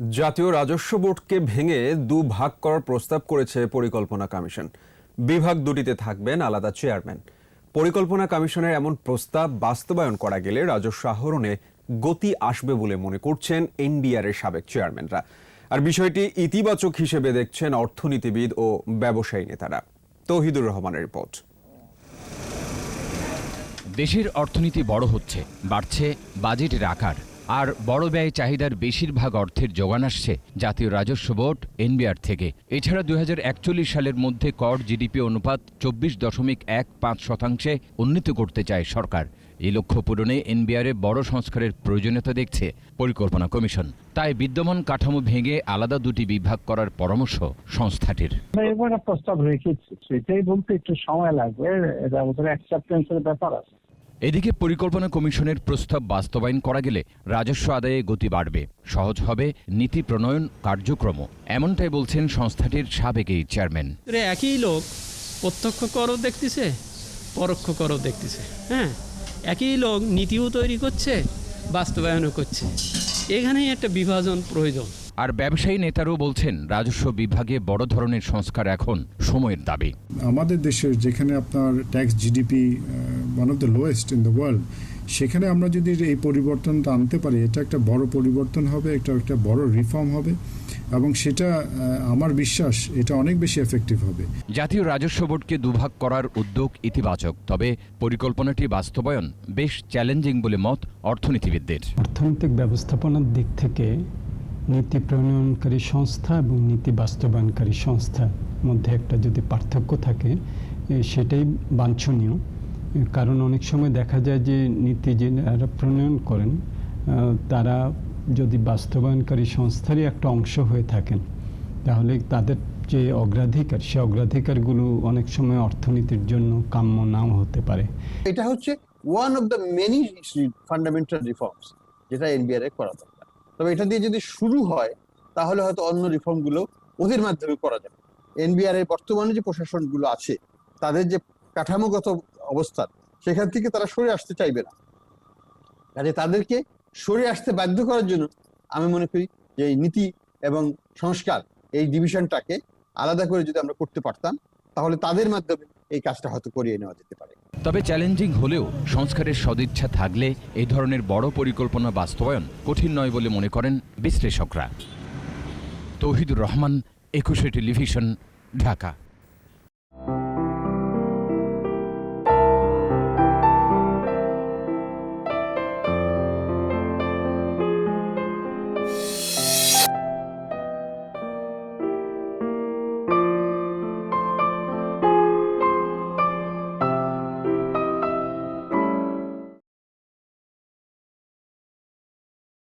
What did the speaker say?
জাতীয় রাজস্ব বোর্ডকে ভেঙে দু ভাগ করার প্রস্তাব করেছে পরিকল্পনা কমিশন। বিভাগ দুটিতে থাকবেন আলাদা চেয়ারম্যান। পরিকল্পনা কমিশনের এমন প্রস্তাব বাস্তবায়ন করা গেলে রাজস্ব আহরণে গতি আসবে বলে মনে করছেন এনবিআর এর সাবেক চেয়ারম্যানরা। আর বিষয়টি ইতিবাচক হিসেবে দেখছেন অর্থনীতিবিদ ও ব্যবসায়ী নেতারা। তৌহিদুর রহমানের রিপোর্ট। দেশের অর্থনীতি বড় হচ্ছে, বাড়ছে বাজেটের আকার আর বড় ব্যয় চাহিদার বেশিরভাগ অর্থের যোগান আসছে জাতীয় রাজস্ব বোর্ড, এনবিআর থেকে। এছাড়া দুই হাজার একচল্লিশ সালের মধ্যে কর জিডিপি অনুপাত চব্বিশ দশমিক এক পাঁচ শতাংশে উন্নীত করতে চায় সরকার। এই লক্ষ্য পূরণে এনবিআরে বড় সংস্কারের প্রয়োজনীয়তা দেখছে পরিকল্পনা কমিশন। তাই বিদ্যমান কাঠামো ভেঙে আলাদা দুটি বিভাগ করার পরামর্শ সংস্থাটির। প্রস্তাব রেখেছি, সেটাই বলতে একটু সময় লাগবে। ব্যাপার আছে। এদিকে পরিকল্পনা কমিশনের প্রস্তাব বাস্তবায়ন করা গেলে রাজস্ব আদায়ে গতি বাড়বে। সহজ হবে নীতি প্রণয়ন কার্যক্রম এমনটাই বলছেন সংস্থাটির সাবেক এই চেয়ারম্যান। একই লোক প্রত্যক্ষ করও দেখতেছে পরোক্ষ করও দেখতেছে হ্যাঁ? একই লোক নীতিও তৈরি করছে বাস্তবায়নও করছে। এখানেই একটা বিভাজন প্রয়োজন। আর ব্যবসায়ী নেতারাও বলছেন রাজস্ব বিভাগে বড় ধরনের সংস্কার এখন সময়ের দাবি। আমাদের দেশের যেখানে আপনার tax GDP one of the lowest in the world সেখানে আমরা যদি এই পরিবর্তনটা আনতে পারি এটা একটা বড় পরিবর্তন হবে এটা একটা বড় রিফর্ম হবে এবং সেটা আমার বিশ্বাস এটা অনেক বেশি এফেক্টিভ হবে। জাতীয় রাজস্ব বোর্ডকে দুভাগ করার উদ্যোগ ইতিবাচক তবে পরিকল্পনাটি বাস্তবায়ন বেশ চ্যালেঞ্জিং বলে মত অর্থনীতিবিদদের। অর্থনৈতিক ব্যবস্থাপনার দিক থেকে নীতি প্রণয়নকারী সংস্থা এবং নীতি বাস্তবায়নকারী সংস্থার মধ্যে একটা যদি পার্থক্য থাকে সেটাই বাঞ্ছনীয়। কারণ অনেক সময় দেখা যায় যে নীতি যারা প্রণয়ন করেন তারা যদি বাস্তবায়নকারী সংস্থারই একটা অংশ হয়ে থাকেন, তাহলে তাদের যে অগ্রাধিকার, সে অগ্রাধিকারগুলো অনেক সময় অর্থনীতির জন্য কাম্য নাও হতে পারে। এটা হচ্ছে one of the many fundamental reforms যেটা এনবিআর এ করা দরকার। তবে এটা দিয়ে যদি শুরু হয়, তাহলে হয়তো অন্য রিফর্মগুলো ওদের মাধ্যমে করা যাবে। এনবিআর এর বর্তমানে যে প্রশাসনগুলো আছে, তাদের যে কাঠামোগত অবস্থান। সেখান থেকে তারা সরে আসতে চাইবে না। কাজে তাদেরকে সরে আসতে বাধ্য করার জন্য আমি মনে করি যে নীতি এবং সংস্কার এই ডিভিশনটাকে আলাদা করে যদি আমরা করতে পারতাম, তাহলে তাদের মাধ্যমে এই কাজটা হয়তো করিয়ে নেওয়া যেতে পারে। তবে চ্যালেঞ্জিং হলেও সংস্কারের সদিচ্ছা থাকলে এই ধরনের বড় পরিকল্পনা বাস্তবায়ন কঠিন নয় বলে মনে করেন বিশ্লেষকরা। তৌহিদুর রহমান, একুশে টেলিভিশন, ঢাকা।